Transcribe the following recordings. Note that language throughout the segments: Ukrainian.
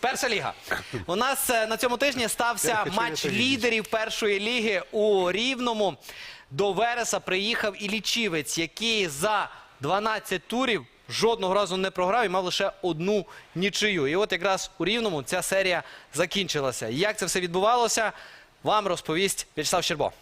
Перша ліга. У нас е, на цьому тижні стався матч лідерів першої ліги у Рівному. До Вереса приїхав і лічівець, який за 12 турів жодного разу не програв і мав лише одну нічию. І от якраз у Рівному ця серія закінчилася. Як це все відбувалося, вам розповість В'ячеслав Щербо.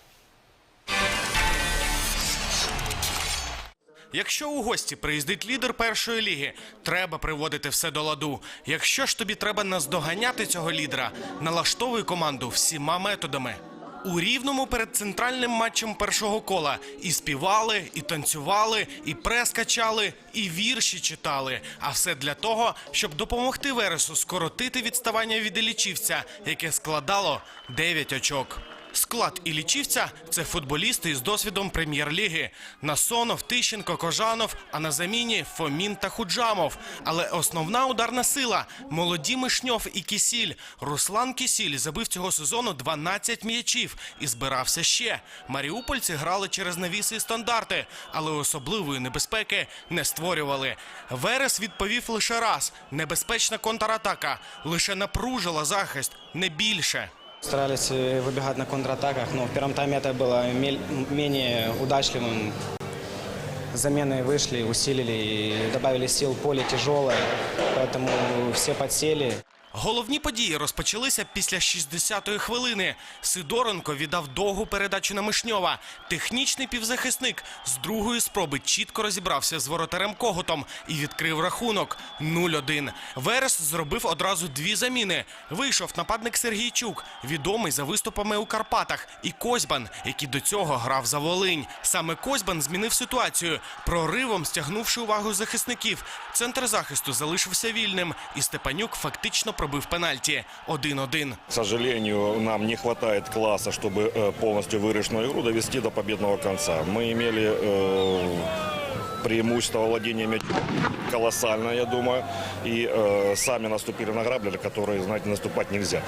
Якщо у гості приїздить лідер першої ліги, треба приводити все до ладу. Якщо ж тобі треба наздоганяти цього лідера, налаштовуй команду всіма методами. У рівному перед центральним матчем першого кола і співали, і танцювали, і прес качали, і вірші читали. А все для того, щоб допомогти Вересу скоротити відставання від Іллічівця, яке складало 9 очок. Склад Іллічівця – це футболісти із досвідом прем'єр-ліги. Насонов, Тищенко, Кожанов, а на заміні Фомін та Худжамов. Але основна ударна сила – молоді Мишньов і Кісіль. Руслан Кісіль забив цього сезону 12 м'ячів і збирався ще. Маріупольці грали через навіси і стандарти, але особливої небезпеки не створювали. Верес відповів лише раз – небезпечна контратака. Лише напружила захист, не більше. Старались э, выбегать на контратаках, но в первом тайме это было мель- менее удачливым. Замены вышли, усилили и добавили сил. Поле тяжелое, поэтому все подсели. Головні події розпочалися після 60-ї хвилини. Сидоренко віддав довгу передачу на Мишньова. Технічний півзахисник з другої спроби чітко розібрався з воротарем Коготом і відкрив рахунок 0-1. Верес зробив одразу дві заміни. Вийшов нападник Сергійчук, відомий за виступами у Карпатах, і Козьбан, який до цього грав за Волинь. Саме Козьбан змінив ситуацію, проривом стягнувши увагу захисників. Центр захисту залишився вільним, і Степанюк фактично пробив пенальті 1-1. К сожалению, нам не хватает класса, чтобы э, полностью выигрышную игру довести до победного конца. Мы имели э, преимущество владения мячом колоссальное, я думаю, и э, сами наступили на грабли, на которые, знаете, наступать нельзя.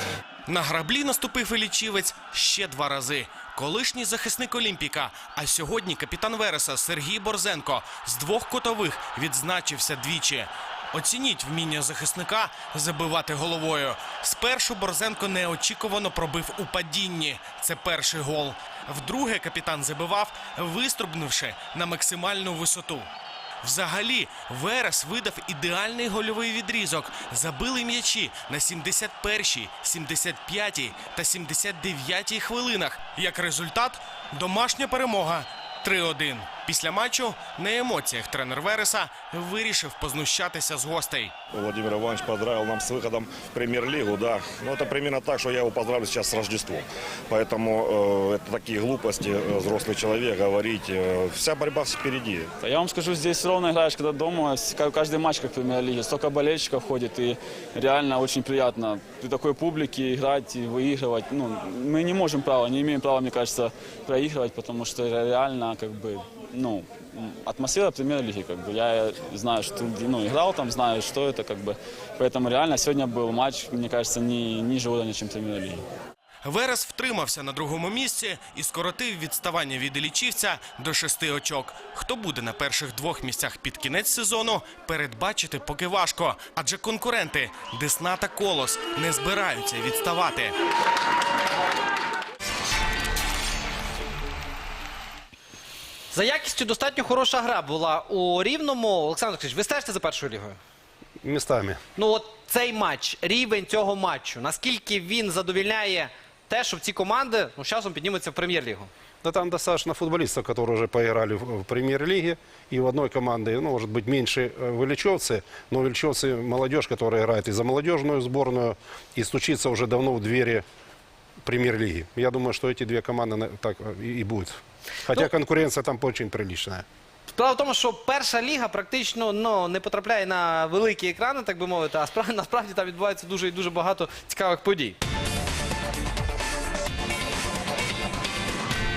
На граблі наступив і лічівець ще два рази. Колишній захисник Олімпіка, а сьогодні капітан Вереса Сергій Борзенко з двох котових відзначився двічі. Оцініть вміння захисника забивати головою. Спершу Борзенко неочікувано пробив у падінні. Це перший гол. Вдруге капітан забивав, виструбнувши на максимальну висоту. Взагалі, Верес видав ідеальний гольовий відрізок. Забили м'ячі на 71-й, 75-й та 79-й хвилинах. Як результат, домашня перемога 3-1. Після матчу на емоціях тренер Вереса вирішив познущатися з гостей. Владимир Иванович поздравил нам с выходом в премьер-лигу, да. Ну, это примерно так, что я его поздравлю сейчас с Рождеством. Поэтому э, это такие глупости, э, взрослый человек говорить. Э, вся борьба впереди. Я вам скажу, здесь ровно играешь, когда дома, с- ка- каждый матч как в премьер-лиге, столько болельщиков ходит, и реально очень приятно при такой публике играть и выигрывать. Ну, мы не можем права, не имеем права, мне кажется, проигрывать, потому что реально, как бы, ну, м, атмосфера премьер-лиги, как бы, я знаю, что, ну, играл там, знаю, что это, как бы, поэтому реально сегодня был матч, мне кажется, не ниже уровня, чем премьер-лиги. Верес втримався на другому місці і скоротив відставання від Ілічівця до шести очок. Хто буде на перших двох місцях під кінець сезону, передбачити поки важко, адже конкуренти Десна та Колос не збираються відставати. За якістю достатньо хороша гра була у Рівному. Олександр Олексійович, ви стежите за першою лігою? Местами. Ну от цей матч, рівень цього матчу, наскільки він задовільняє те, що ці команди ну, з часом піднімуться в прем'єр-лігу? Да там достаточно футболистов, которые уже поиграли в, в премьер-лиге. И в одной команде, ну, может быть, меньше э, вылечевцы, но вылечевцы молодежь, которая играет и за молодежную сборную, и стучится уже давно в двери премьер-лиги. Я думаю, что эти две команды на- так э, и, и будет. Хотя Ну- конкуренция там очень приличная. Справа в тому, що перша ліга практично ну, не потрапляє на великі екрани, так би мовити, а справді насправді там відбувається дуже і дуже багато цікавих подій.